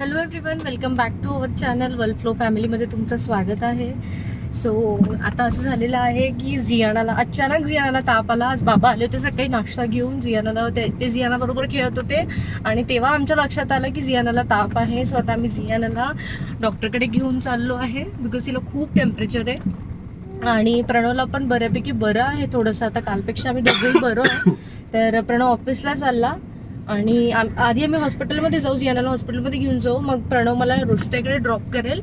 Hello everyone welcome back to our channel World Flow फॅमिलीमध्ये तुमचं स्वागत आहे. सो आता असं झालेलं आहे की जियानाला अचानक जियानाला ताप आला आज बाबा आले होते सकाळी नाश्ता घेऊन. जियानाला ते ते झियानाबरोबर खेळत होते. आणि तेव्हा आमच्या लक्षात आलं की जियानाला ताप आहे. सो आता आम्ही जियानाला डॉक्टरकडे घेऊन चाललो आहे बिकॉज हिला खूप टेम्परेचर आहे. आणि प्रणवला पण बऱ्यापैकी बरं आहे थोडंसं. आता कालपेक्षा आम्ही दोघंही बरं आहे. तर प्रणव ऑफिसला चालला. आणि आधी आम्ही हॉस्पिटलमध्ये जाऊ जियानाला हॉस्पिटलमध्ये घेऊन जाऊ. मग प्रणव मला रोशिताईकडे ड्रॉप करेल.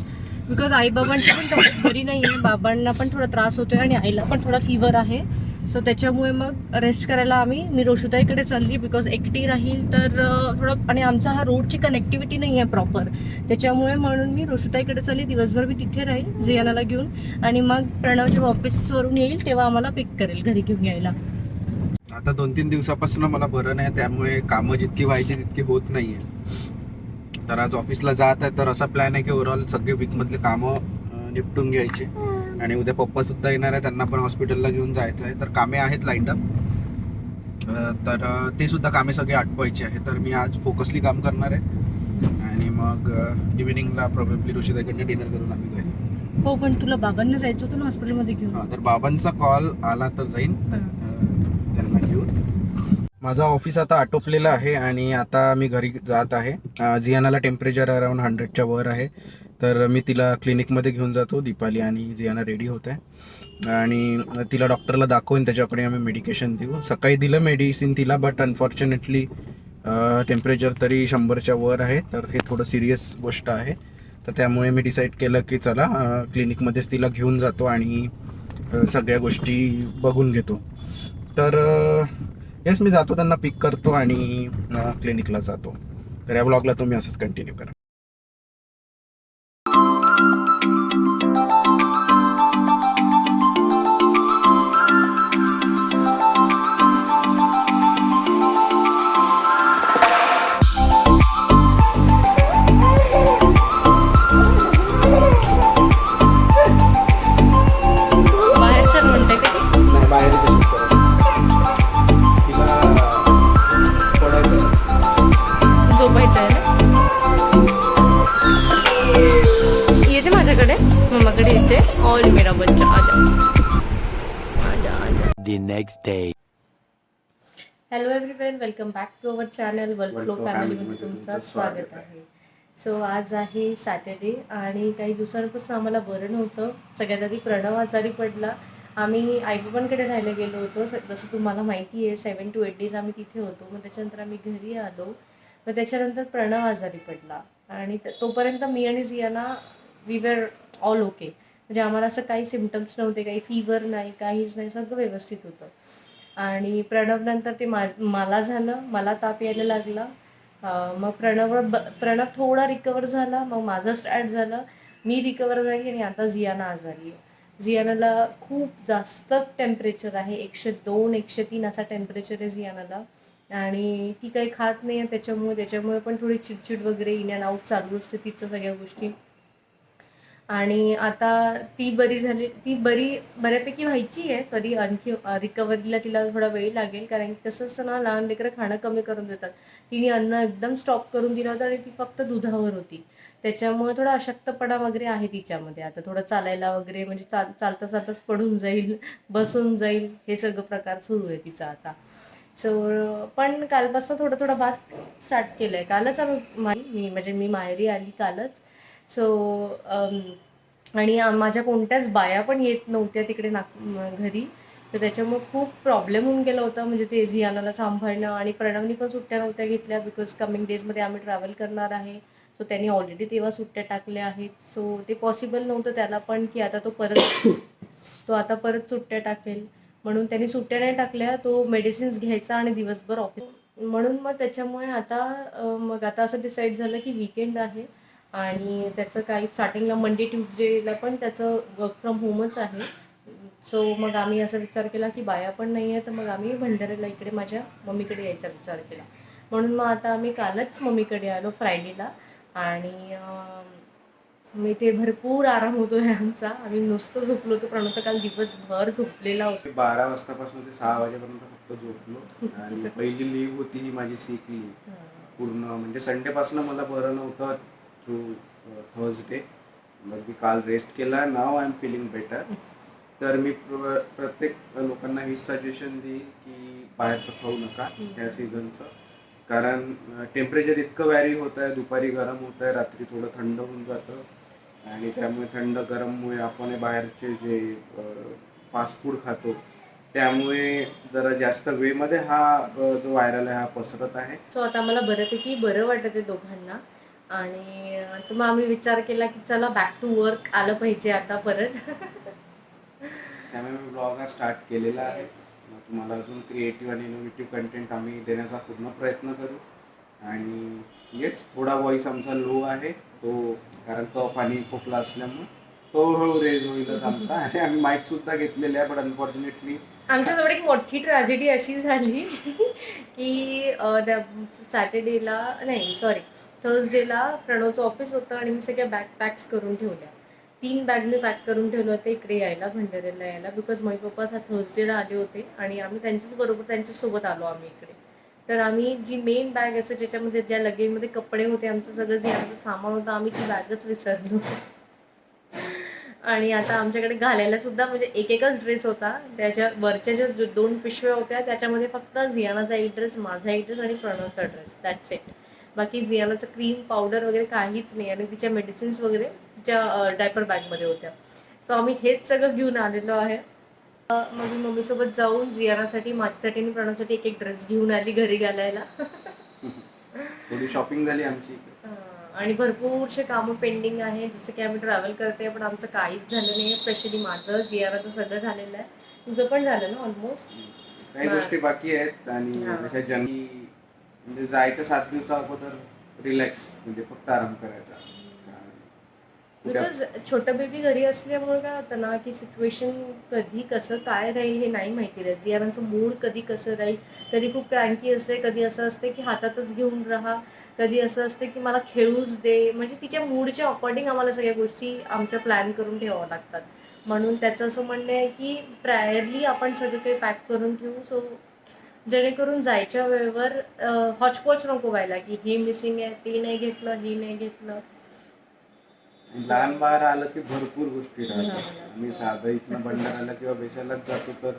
बिकॉज आई बाबांची पण तब्येत बरी नाही आहे बाबांना पण थोडा त्रास होतोय आणि आईला पण थोडा फिवर आहे. सो त्याच्यामुळे मग रेस्ट करायला आम्ही मी रोशुताईकडे चालली. बिकॉज एकटी राहील तर थोडं आणि आमचा हा रोडची कनेक्टिव्हिटी नाही आहे प्रॉपर त्याच्यामुळे म्हणून मी रोशुताईकडे चालली. दिवसभर मी तिथे राहील जियानाला घेऊन. आणि मग प्रणव जेव्हा ऑफिसवरून येईल तेव्हा आम्हाला पिक करेल घरी घेऊन यायला. आता दोन तीन दिवसापासून मला बरं नाही त्यामुळे कामं जितकी व्हायची तितकी होत नाहीये. तर आज ऑफिसला जात आहे तर असा प्लॅन आहे की ओव्हरऑल सगळे वीकमधले कामं निपटून घ्यायचे. आणि उद्या पप्पा सुद्धा येणार आहे त्यांना पण हॉस्पिटलला घेऊन जायचं आहे. तर कामे आहेत लाईन अप तर ते सुद्धा कामे सगळे आटवायचे आहे तर मी आज फोकसली काम करणार आहे. आणि मग इव्हिनिंगला प्रोबेबली ऋषीदाकडनं डिनर करून आम्ही घरी. हो पण तुला बाबांना जायचं होतं ना हॉस्पिटलमध्ये घेऊन? तर बाबांचा कॉल आला तर जाईन. त्यांना घेऊन. माझा ऑफिस आता आटोपलेला आहे आणि आता मी घरी जात आहे. जियानाला टेम्परेचर अराउंड हंड्रेडच्या वर आहे. तर मी तिला क्लिनिकमध्ये घेऊन जातो दीपाली आणि जियाना रेडी होत आहे. आणि तिला डॉक्टरला दाखवून त्याच्याकडे आम्ही मेडिकेशन देऊ. सकाळी दिलं मेडिसिन तिला बट अनफॉर्च्युनेटली टेम्परेचर तरी शंभरच्या वर आहे. तर हे थोडं सिरियस गोष्ट आहे. तर त्यामुळे मी डिसाईड केलं की चला क्लिनिकमध्येच तिला घेऊन जातो आणि सगळ्या गोष्टी बघून घेतो. तर येस मी जातो त्यांना पिक करतो आणि क्लिनिकला जातो. तर या ब्लॉगला तुम्ही असंच कंटिन्यू करा. Next day. Hello everyone welcome back to our channel World Flow World Flow फॅमिलीमध्ये तुमचं स्वागत आहे. सो आज आहे सॅटर्डे आणि काही दिवसांपासून आम्हाला बरं नव्हतं. सगळ्यात आधी प्रणव आजारी पडला. आम्ही आईबाबांकडे राहायला गेलो होतो. जसं तुम्हाला माहिती आहे सेवन टू एट डेज आम्ही तिथे होतो. मग त्याच्यानंतर आम्ही घरी आलो. मग त्याच्यानंतर प्रणव आजारी पडला. आणि तोपर्यंत मी आणि Jiana we are all okay म्हणजे आम्हाला असं काही सिमटम्स नव्हते काही फिवर नाही काहीच नाही सगळं व्यवस्थित होतं. आणि प्रणवनंतर ते मा मला झालं मला ताप यायला लागला. मग प्रणव ब प्रणव थोडा रिकवर झाला मग माझं स्टार्ट झालं. मी रिकवर झाली आणि आता जियाना आजारी आहे. जियानाला खूप जास्त टेम्परेचर आहे एकशे दोन एकशे तीन असा टेम्परेचर आहे जियानाला. आणि ती काही खात नाही आहे त्याच्यामुळे त्याच्यामुळे पण थोडी चिडचिड वगैरे इन अँड आऊट चालू असते तिचं सगळ्या गोष्टी. आणि आता ती बरी झाली ती बरी बऱ्यापैकी व्हायची आहे तरी आणखी रिकव्हरीला तिला थोडा वेळ लागेल कारण की कसं असतं ना लहान लेकरं खाणं कमी करून देतात. तिने अन्न एकदम स्टॉप करून दिलं होतं आणि ती फक्त दुधावर होती. त्याच्यामुळे थोडा अशक्तपणा वगैरे आहे तिच्यामध्ये. आता थोडं चालायला वगैरे म्हणजे चाल चालता चालताच पडून जाईल बसून जाईल हे सगळं प्रकार सुरू आहे तिचा आता. सो पण कालपासून थोडं थोडं भात स्टार्ट केलं आहे कालच आम्ही मी म्हणजे मी माहेरी आली कालच. सो um, आणि माझ्या कोणत्याच बाया पण येत नव्हत्या तिकडे नाग घरी. तर त्याच्यामुळे खूप प्रॉब्लेम होऊन गेला होता. म्हणजे ते जियानाला सांभाळणं आणि प्रणवनी पण सुट्ट्या नव्हत्या घेतल्या बिकॉज कमिंग डेजमध्ये आम्ही ट्रॅव्हल करणार आहे. सो त्यांनी ऑलरेडी तेव्हा सुट्ट्या टाकल्या आहेत. सो ते पॉसिबल नव्हतं त्याला पण की आता तो परत तो आता परत सुट्ट्या टाकेल. म्हणून त्यांनी सुट्ट्या नाही टाकल्या. तो मेडिसिन्स घ्यायचा आणि दिवसभर ऑफिस म्हणून मग त्याच्यामुळे आता मग आता असं डिसाईड झालं की विकेंड आहे. आणि त्याचं काही स्टार्टिंगला मंडे ट्युजडेला पण त्याचं वर्क फ्रॉम होमच आहे. सो मग आम्ही असा विचार केला की बाया पण नाही आहे तर मग आम्ही भंडाऱ्याला इकडे माझ्या मम्मीकडे यायचा विचार केला. म्हणून मग आता आम्ही कालच मम्मीकडे आलो फ्रायडेला आणि मी ते भरपूर आराम होतोय आमचा. आम्ही नुसतं झोपलो होतो प्रणव तर काल दिवसभर झोपलेला होता. बारा वाजतापासून ते सहा वाजेपर्यंत फक्त झोपलो. आणि पहिली लीव होती ही माझी सिक लीव पूर्ण म्हणजे संडे पासून मला बरं नव्हतं. टू थर्सडे मग मी काल रेस्ट केला. Now I am feeling better तर मी प्र- प्रत्येक लोकांना हेच सजेशन देईन की बाहेरचं खाऊ नका या सीझनचं कारण टेम्परेचर इतकं व्हॅरी होत आहे दुपारी गरम होत आहे रात्री थोडं थंड होऊन जातं. आणि त्यामुळे थंड गरममुळे आपण हे बाहेरचे जे फास्ट फूड खातो त्यामुळे जरा जास्त वेमध्ये हा जो व्हायरल आहे हा पसरत आहे. सो आता मला बऱ्यापैकी बरं वाटत आहे दोघांना. आणि मग आम्ही विचार केला की चला बॅक टू वर्क आलं पाहिजे आता परत. त्यामुळे मी ब्लॉग स्टार्ट केलेला आहे. मग तुम्हाला अजून क्रिएटिव्ह आणि इनोव्हेटिव्ह कंटेंट आम्ही देण्याचा पूर्ण प्रयत्न करू. आणि येस थोडा व्हॉइस आमचा लो आहे. तो कारण कफ आणि खोकला असल्यामुळे तो हळूहळू रेज होईलच आमचा. आणि आम्ही माईक सुद्धा घेतलेले आहे बट अनफॉर्च्युनेटली आमच्याजवळ एक मोठी ट्रॅजेडी अशी झाली की सॅटर्डेला नाही सॉरी थर्सडेला प्रणवचं ऑफिस होतं आणि मी सगळ्या बॅग पॅक्स करून ठेवल्या. तीन बॅग मी पॅक करून ठेवले होते इकडे यायला भंडाऱ्याला यायला बिकॉज मम्मी पप्पा हा थर्सडेला आले होते आणि आम्ही त्यांच्याच बरोबर त्यांच्यासोबत आलो आम्ही इकडे. तर आम्ही जी मेन बॅग असं ज्याच्यामध्ये ज्या लगेजमध्ये कपडे होते आमचं सगळं जे आमचं सामान होतं आम्ही ती बॅगच विसरलो. आणि आता आमच्याकडे घालायला सुद्धा म्हणजे एक एकच ड्रेस होता. त्याच्या वरच्या ज्या दोन पिशव्या होत्या त्याच्यामध्ये फक्त झियानाचा एक ड्रेस माझा एक ड्रेस आणि प्रणवचा ड्रेस दॅट्स इट बाकी झियानाचं क्रीम पावडर वगैरे काहीच नाही आणि तिच्या मेडिसिन्स वगैरे तिच्या डायपर बॅगमध्ये होत्या. सो आम्ही हेच सगळं घेऊन आलेलो आहे. मग मी मम्मीसोबत जाऊन झियानासाठी माझ्यासाठी आणि प्रणवसाठी एक एक ड्रेस घेऊन आली घरी घालायला. थोडी शॉपिंग झाली आमची आणि भरपूरशे कामं पेंडिंग आहे जसं की आम्ही ट्रॅव्हल करते पण आमचं काहीच झालं नाही. स्पेशली माझं जियाराचं सगळं झालेलं आहे. तुझं पण झालं ना ऑलमोस्ट काही. गोष्टी बाकी आहेत आणि म्हणजे जायच्या सात दिवसा अगोदर रिलॅक्स म्हणजे फक्त आराम करायचा. बिकॉज छोटं बेबी घरी असल्यामुळे काय होतं ना की सिच्युएशन कधी कसं काय राहील हे नाही माहिती राहील जियारांचं मूड कधी कसं राहील कधी खूप क्रँकी असते कधी असं असते की हातातच घेऊन राहा कधी असं असते की मला खेळूच दे. म्हणजे तिच्या मूडच्या अकॉर्डिंग आम्हाला सगळ्या गोष्टी आमच्या प्लॅन करून ठेवाव्या लागतात. म्हणून त्याचं असं म्हणणं आहे की प्रायरली आपण सगळं काही पॅक करून ठेवू. सो जेणेकरून जायच्या वेळेवर हॉचपॉच नको व्हायला की हे मिसिंग आहे ते नाही घेतलं हे नाही घेतलं. लहान बाळ आलं की भरपूर गोष्टी लहान राहतात. बाळ. आम्ही साधं इथनं भंडाराला किंवा बेसायलाच जातो तर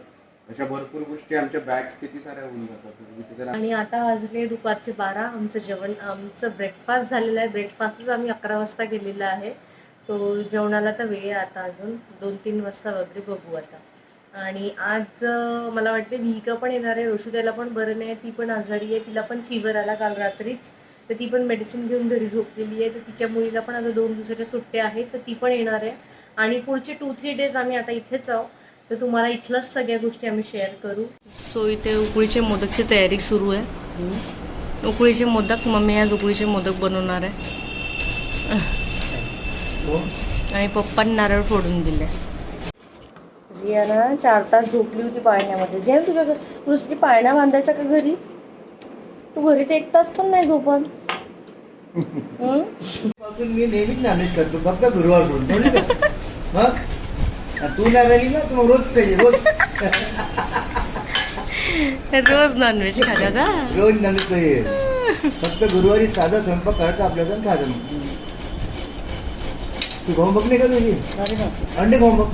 अशा भरपूर गोष्टी आमच्या बॅग्स किती साऱ्या होऊन जातात. आणि आता वाजले दुपारचे बारा आमचं जेवण आमचं ब्रेकफास्ट झालेलं आहे. ब्रेकफास्टच आम्ही अकरा वाजता केलेला आहे. सो जेवणाला तर वेळ आहे आता अजून. दोन तीन वाजता वगैरे बघू आता. आणि आज मला वाटते विहिका पण येणार आहे ऋषुदेला पण बरं नाही ती पण आजारी आहे तिला पण फिवर आला काल रात्रीच. तर ती पण मेडिसिन घेऊन घरी झोपलेली आहे तर तिच्या मुलीला पण आता दोन दिवसाच्या सुट्ट्या आहेत तर ती पण येणार आहे. आणि पुढचे टू थ्री डेज आम्ही आता इथेच आहोत. तर तुम्हाला इथलंच सगळ्या गोष्टी आम्ही शेअर करू. सो इथे उकळीचे मोदकची तयारी सुरू आहे. उकळीचे मोदक मम्मी आज उकळीचे मोदक बनवणार आहे. आणि पप्पांनी नारळ फोडून दिले. जियाना चार तास झोपली होती पाळण्यामध्ये. जिया तुझ्या घर तुझ्यासाठी पाळणा बांधायचा का घरी? तू घरी तर एक तास पण नाही? पासून मी नेहमीच नॉनव्हेज करतो. फक्त आणि तू नाही राहिली ना मग रोज पाहिजे रोज. रोज नॉनव्हेज खात्यात हा? रोज नॉनव्हेज पाहिजे फक्त गुरुवारी साधा स्वयंपाक करायचा आपल्याला खायचं तू खाऊन बघ नाही का तुझी अंडे खाऊन बघ.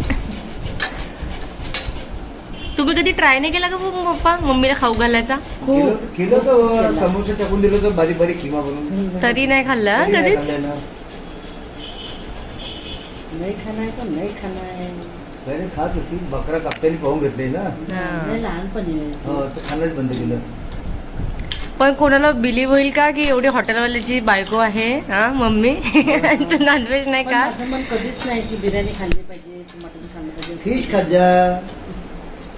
तुम्ही कधी ट्राय नाही केला का पप्पा? मम्मीला खाऊ घालायचा? केलं केलं तर समोसा टाकून दिलं तर बारीक बारीक किमा बनवून तरी नाही खाल्लं हा नाही कधीच. नाही खाणार तर नाही खाणार. पहिले खात होती बकरा कापताना पाहून घेतले ना. हा. नाही लहानपणी हो तर खाणंच बंद केलं. पण कोणाला बिलीव्ह होईल का की एवढी हॉटेलवाल्याची बायको आहे? हा मम्मी? नॉनव्हेज नाही पण का? माझं मन कधीच नाही की बिर्याणी खाल्ली पाहिजे की मटण खाल्लं पाहिजे. फिश खात जा.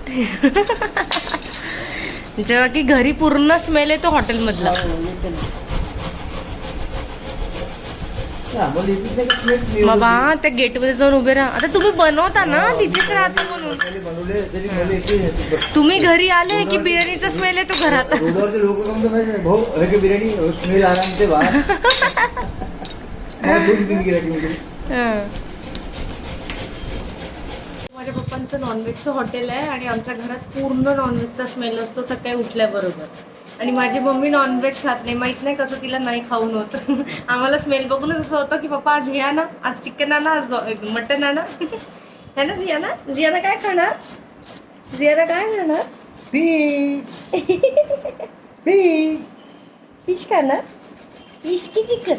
जेव्हा की घरी पूर्ण स्मेल येतो हॉटेलमधला. हो, बाबा. त्या गेटमध्ये जाऊन उभे राहा. आता तुम्ही बनवता ना तिथेच राहता म्हणून. तुम्ही घरी आले की बिर्याणीचा स्मेल येतो घरात. हे बिर्याणी स्मेल आराम ते बाहेर मला दोन तीन गिरायची म्हणजे हं. माझ्या पप्पांचं नॉनव्हेजचं हॉटेल आहे आणि आमच्या घरात पूर्ण नॉनव्हेजचा स्मेल असतो सकाळी उठल्याबरोबर. आणि माझी मम्मी नॉनव्हेज खात नाही. माहीत नाही कसं तिला नाही खाऊन होत. आम्हाला स्मेल बघूनच असं होतं की पप्पा आज हे आणा. आज चिकन आणा आज मटन आणा. है ना जियाना? जियाना काय खाणार? जियाना काय खाणार? फिश फिश फिश खाणार? फिश की चिकन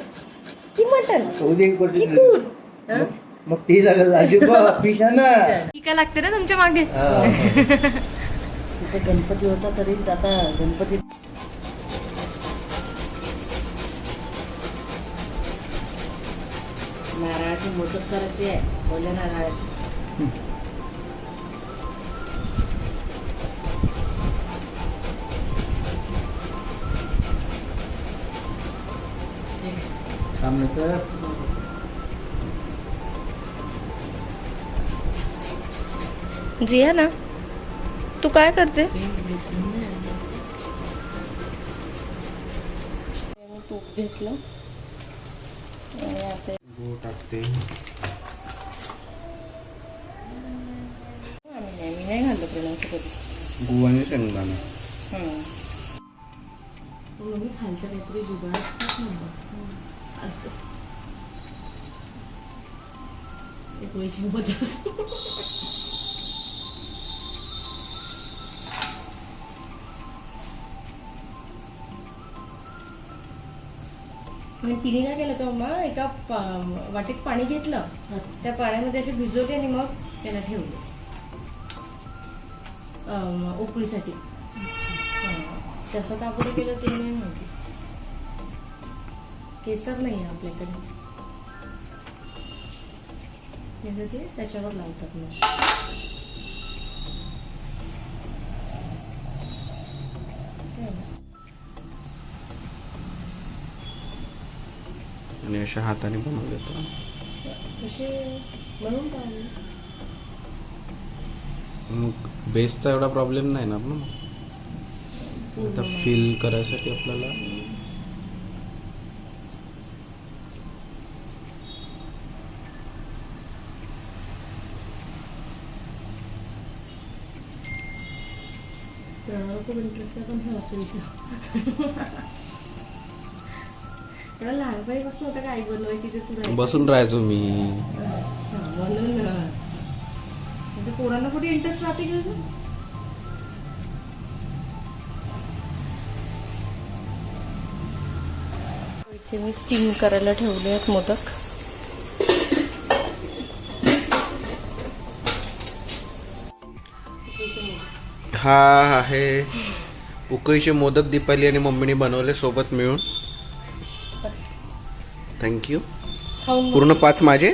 की मटन हं? मग- ती लागेल अजिबा फिश आहे ना ती काय लागते ना तुमच्या मागे. तिथे गणपती होता तरी आता गणपती नारळाची मोदक करायची आहे ओल्या नारळाची थांब ना जिया ना तू काय करते? तूप घेतलं. आणि आता गूळ टाकते. आम्ही नाही मी नाही कधीच आणि शेंगदाणा. खालचं काहीतरी जुगाड बदल आणि तिने काय केलं तर मग एका पा- वाटीत पाणी घेतलं. त्या पाण्यामध्ये असे भिजवले आणि मग त्याला ठेवले. उकळीसाठी. तसं का बरं केलं ते नाही माहिती. केसर नाही आहे आपल्याकडे. त्याचं ते त्याच्यावर लावतात मग. अशा हाताने पाहिजे मग बेसचा एवढा प्रॉब्लेम नाही ना मग आता फील करायसाठी आपल्याला खूप इंटरेस्ट आहे पण हे लहानपणीपासून होतं बनवायची ते तुला बसून राहायचो मी. अच्छा म्हणूनच म्हणजे पोरांना कुठे इंटरेस्ट राहते का गं? इथे मी स्टीम करायला ठेवले आहेत मोदक. हा आहे उकळीचे मोदक दीपाली आणि मम्मीने बनवले सोबत मिळून. थँक्यू बघ. पूर्ण पाच माझे?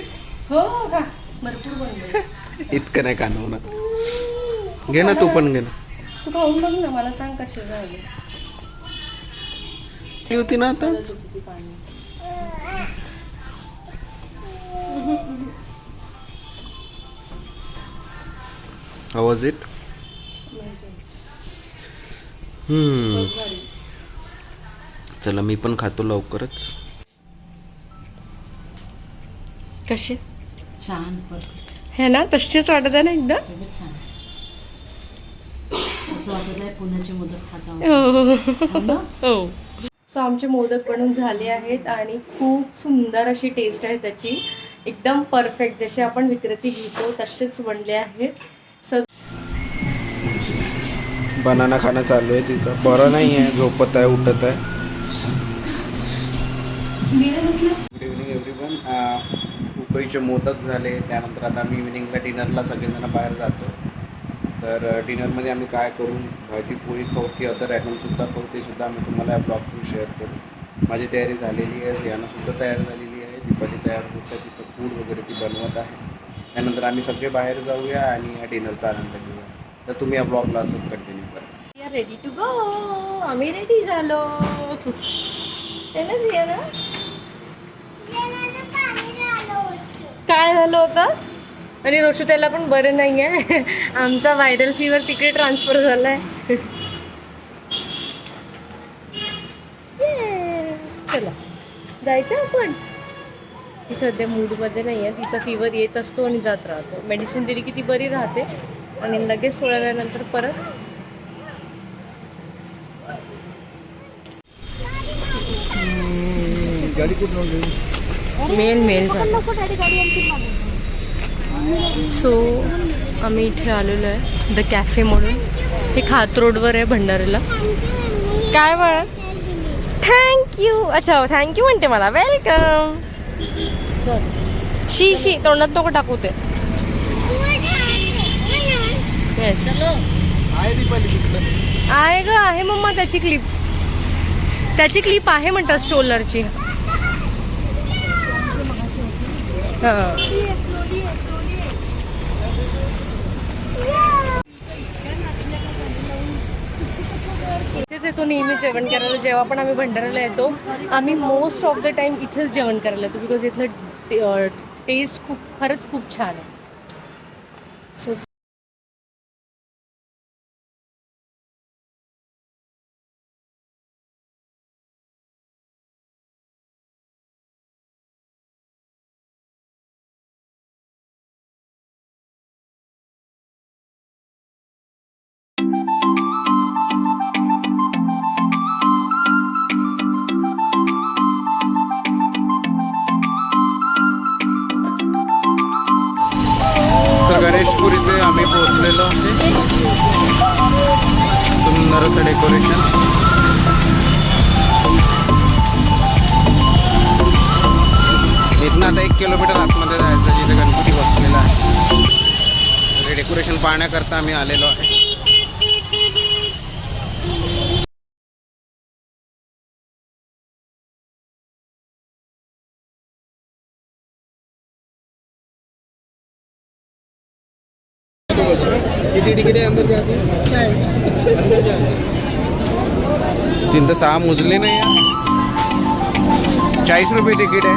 हो का भरपूर बनले. इतकं नाही कानवणार घे ना तू पण घे ना. तू खाऊन बघ ना मला सांग कसे झाले. होती ना आता? आवाज इट हम्म. चला मी पण खातो लवकरच. कसे छान हे ना तशीच वाटत आहे ना एकदा? खूपच छान. असं वाटत आहे पुण्याचे मोदक खाता हो. ना? हो. सो आमचे मोदक बनून झाले आहेत आणि खूप सुंदर अशी टेस्ट आहे त्याची. एकदम परफेक्ट जसे आपण विक्रेते घेतो तसेच बनले आहेत. सो बनाना खाणं चालू आहे तिचं बरं नाही आहे झोपत आहे उठत आहे. उकळीचे मोदक झाले त्यानंतर आता आम्ही इव्हिनिंगला डिनरला सगळेजण बाहेर जातो. तर डिनरमध्ये आम्ही काय करू? भाजी पोळी खाऊ की अदर आयटमसुद्धा करू ते सुद्धा आम्ही तुम्हाला ब्लॉग थ्रू शेअर करू. माझी तयारी झालेली आहे सियानासुद्धा तयार झालेली आहे. दीपाली तयार होत आहे तिचं फूड वगैरे ती बनवत आहे. त्यानंतर आम्ही सगळे बाहेर जाऊया आणि या डिनरचा आनंद घेऊया. तर तुम्ही या ब्लॉगला असंच कंटिन्यू करा. रेडी टू गो आम्ही रेडी झालो. ना. काय झालं होतं? आणि रोशुताईला पण बरं नाही आहे आमचा व्हायरल फीवर तिकडे ट्रान्सफर झाला आहे चला. जायचं आपण? ती सध्या मूडमध्ये नाही आहे तिचा फीवर येत असतो आणि जात राहतो. मेडिसिन दिली की ती बरी राहते. आणि लगेच सोळाव्यानंतर परत. गाडी कुठून मेल झालं. सो आम्ही इथे आलेलो आहे द कॅफे म्हणून. हे खात रोडवर आहे भंडारीला काय बाळा? थँक्यू अच्छा थँक्यू म्हणते मला. वेलकम शी शी तोंडात ते येस आहे दीपाली तिकडं आहे ग आहे मम्मा त्याची क्लिप त्याची क्लिप आहे म्हणतात स्टोलरची हां इथेच येतो नेहमी जेवण करायला. जेव्हा पण आम्ही भंडाऱ्याला येतो आम्ही मोस्ट ऑफ द टाइम इथेच जेवण करायला येतो बिकॉज इथलं टेस्ट खूप खरंच खूप छान आहे. सो महेशपूर इथे आम्ही पोहोचलेलो सुंदर असं डेकोरेशन. इथनं आता एक किलोमीटर आतमध्ये जायचं जिथे गणपती बसलेला आहे. डेकोरेशन पाहण्याकरता आम्ही आलेलो आहे. अंदर तीन तर सहा मुजले नाही. चाळीस रुपये तिकीट आहे.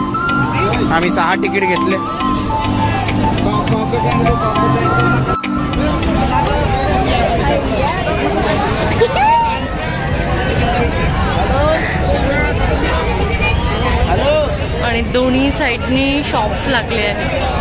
आम्ही सहा तिकीट घेतले. आणि दोन्ही साईडनी शॉप्स लागले आहेत.